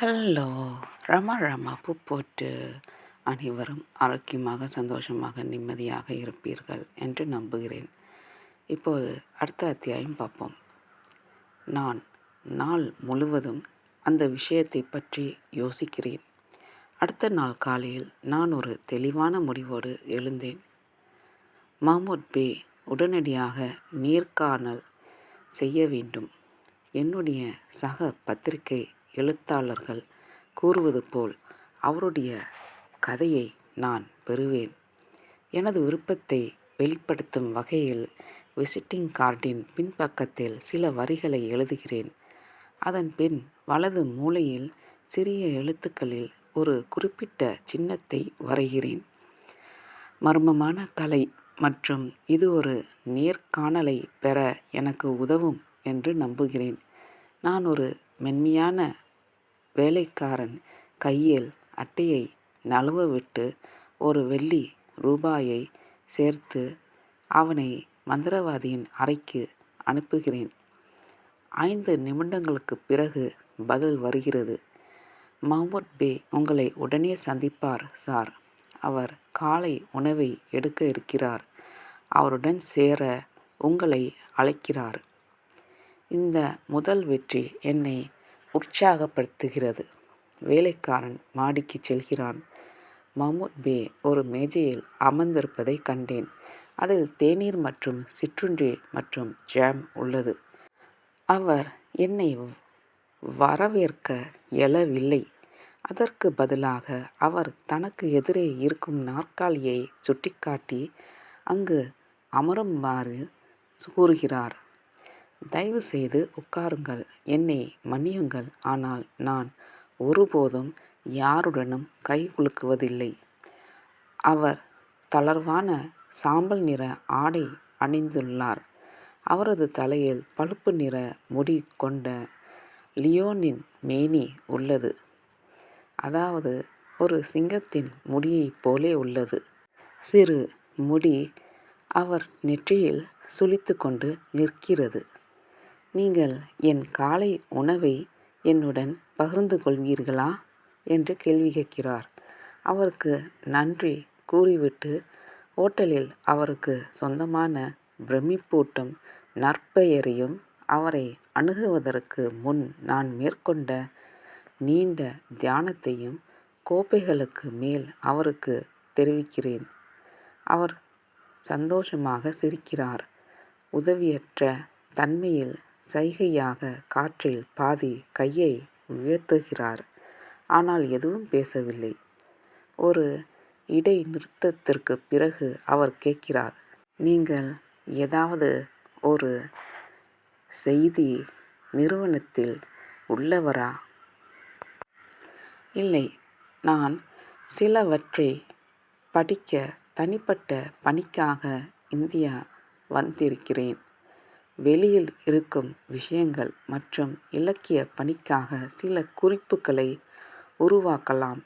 Hello Rama Rama பூ போட்டு அனைவரும் ஆரோக்கியமாக சந்தோஷமாக நிம்மதியாக இருப்பீர்கள் என்று நம்புகிறேன். இப்போது அடுத்த அத்தியாயம் பார்ப்போம். நான் நாள் முழுவதும் அந்த விஷயத்தை பற்றி யோசிக்கிறேன். அடுத்த நாள் காலையில் நான் ஒரு தெளிவான முடிவோடு எழுந்தேன். மஹமூத் பே உடனடியாக நேர்காணல் செய்ய வேண்டும். என்னுடைய சக பத்திரிகை எழுத்தாளர்கள் கூறுவது போல் அவருடைய கதையை நான் பெறுவேன். எனது விருப்பத்தை வெளிப்படுத்தும் வகையில் விசிட்டிங் கார்டின் பின்பக்கத்தில் சில வரிகளை எழுதுகிறேன். அதன் பின் வலது மூலையில் சிறிய எழுத்துக்களில் ஒரு குறிப்பிட்ட சின்னத்தை வரைகிறேன். மர்மமான கலை மற்றும் இது ஒரு நேர்காணலை பெற எனக்கு உதவும் என்று நம்புகிறேன். நான் ஒரு மென்மையான வேலைக்காரன் கையில் அட்டையை நழுவ விட்டு ஒரு வெள்ளி ரூபாயை சேர்த்து அவனை மந்திரவாதியின் அறைக்கு அனுப்புகிறேன். ஐந்து நிமிடங்களுக்குப் பிறகு பதில் வருகிறது. மஹமூத் பே உங்களை உடனே சந்திப்பார் சார். அவர் காலை உணவை எடுக்க இருக்கிறார். அவருடன் சேர உங்களை அழைக்கிறார். இந்த முதல் வெற்றி என்னை உற்சாகப்படுத்துகிறது. வேலைக்காரன் மாடிக்கு செல்கிறான். மஹமூத் பே ஒரு மேஜையில் அமர்ந்திருப்பதை கண்டேன். அதில் தேநீர் மற்றும் சிற்றுண்டி மற்றும் ஜாம் உள்ளது. அவர் என்னை வரவேற்க இயலவில்லை அதற்கு பதிலாக அவர் தனக்கு எதிரே இருக்கும் நாற்காலியை சுட்டிக்காட்டி அங்கு அமருமாறு கூறுகிறார். தயவு செய்து உட்காருங்கள். என்னை மன்னியுங்கள். ஆனால் நான் ஒருபோதும் யாருடனும் கை குலுக்குவதில்லை. அவர் தளர்வான சாம்பல் நிற ஆடை அணிந்துள்ளார். அவரது தலையில் பழுப்பு நிற முடி கொண்ட லியோனின் மேனி உள்ளது. அதாவது ஒரு சிங்கத்தின் முடியைப் போலே உள்ளது. சிறு முடி அவர் நெற்றியில் சுளித்து கொண்டு நிற்கிறது. நீங்கள் என் காலை உணவை என்னுடன் பகிர்ந்து கொள்வீர்களா? என்று கேள்வி கேட்கிறார். அவருக்கு நன்றி கூறிவிட்டு ஓட்டலில் அவருக்கு சொந்தமான பிரமிப்பூட்டும் நற்பெயரையும் அவரை அணுகுவதற்கு முன் நான் மேற்கொண்ட நீண்ட தியானத்தையும் கோப்பைகளுக்கு மேல் அவருக்கு தெரிவிக்கிறேன். அவர் சந்தோஷமாக சிரிக்கிறார். உதவியற்ற தன்மையில் சைகையாக காற்றில் பாதி கையை உயர்த்துகிறார். ஆனால் எதுவும் பேசவில்லை. ஒரு இடைநிறுத்தத்திற்கு பிறகு அவர் கேட்கிறார் நீங்கள் ஏதாவது ஒரு செய்தி நிறுவனத்தில் உள்ளவரா? இல்லை நான் சிலவற்றை படிக்க தனிப்பட்ட பணிக்காக இந்தியா வந்திருக்கிறேன். வெளியில் இருக்கும் விஷயங்கள் மற்றும் இலக்கிய பணிக்காக சில குறிப்புகளை உருவாக்கலாம்.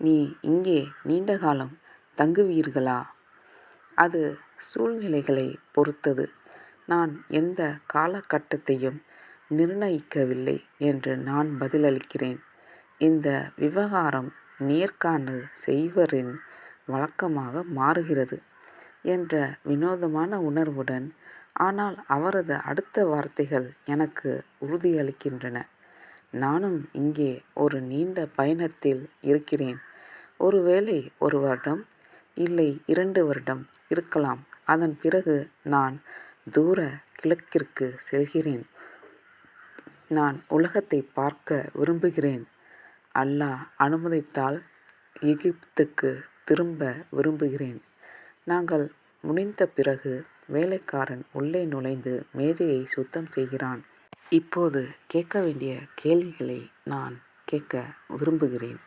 நீ இங்கே நீண்ட காலம் தங்குவீர்களா? அது சூழ்நிலைகளை பொறுத்தது. நான் எந்த காலகட்டத்தையும் நிர்ணயிக்கவில்லை என்று நான் பதிலளிக்கிறேன். இந்த விவகாரம் நேர்காணல் செய்வரின் வழக்கமாக மாறுகிறது என்ற வினோதமான உணர்வுடன் ஆனால் அவரது அடுத்த வார்த்தைகள் எனக்கு உறுதியளிக்கின்றன. நானும் இங்கே ஒரு நீண்ட பயணத்தில் இருக்கிறேன். ஒருவேளை ஒரு வருடம், இல்லை இரண்டு வருடம் இருக்கலாம். அதன் பிறகு நான் தூர கிழக்கிற்கு செல்கிறேன். நான் உலகத்தை பார்க்க விரும்புகிறேன். அல்லாஹ் அனுமதித்தால் எகிப்துக்கு திரும்ப விரும்புகிறேன். நாங்கள் முடிந்த பிறகு வேலைக்காரன் உள்ளே நுழைந்து மேஜையை சுத்தம் செய்கிறான். இப்போது கேட்க வேண்டிய கேள்விகளை நான் கேட்க விரும்புகிறேன்.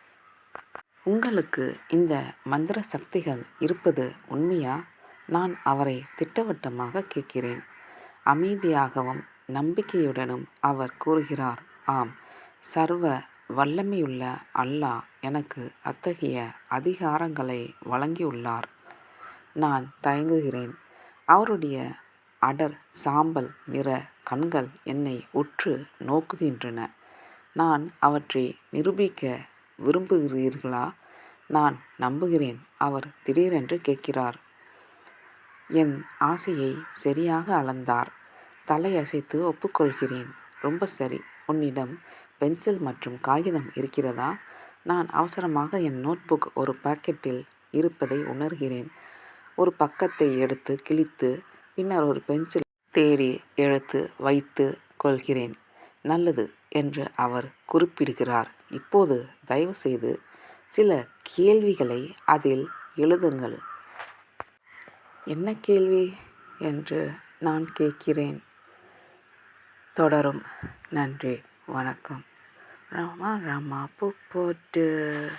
உங்களுக்கு இந்த மந்திர சக்திகள் இருப்பது உண்மையா? நான் அவரை திட்டவட்டமாக கேட்கிறேன். அமைதியாகவும் நம்பிக்கையுடனும் அவர் கூறுகிறார் ஆம். சர்வ வல்லமையுள்ள அல்லாஹ் எனக்கு அத்தகைய அதிகாரங்களை வழங்கியுள்ளார். நான் தயங்குகிறேன். அவருடைய அடர் சாம்பல் நிற கண்கள் என்னை உற்று நோக்குகின்றன. நான் அவற்றை நிரூபிக்க விரும்புகிறீர்களா? நான் நம்புகிறேன் அவர் திடீரென்று கேட்கிறார். என் ஆசையை சரியாக அளந்தார். தலையசைத்து ஒப்புக்கொள்கிறேன். ரொம்ப சரி. உன்னிடம் பென்சில் மற்றும் காகிதம் இருக்கிறதா? நான் அவசரமாக என் நோட்புக் ஒரு பாக்கெட்டில் இருப்பதை உணர்கிறேன். ஒரு பக்கத்தை எடுத்து கிழித்து பின்னர் ஒரு பென்சில் தேடி எடுத்து வைத்து கொள்கிறேன். நல்லது என்று அவர் குறிப்பிடுகிறார். இப்போது தயவுசெய்து சில கேள்விகளை அதில் எழுதுங்கள். என்ன கேள்வி என்று நான் கேட்கிறேன். தொடரும். நன்றி. வணக்கம். ராமா ராமா பூ போட்டு.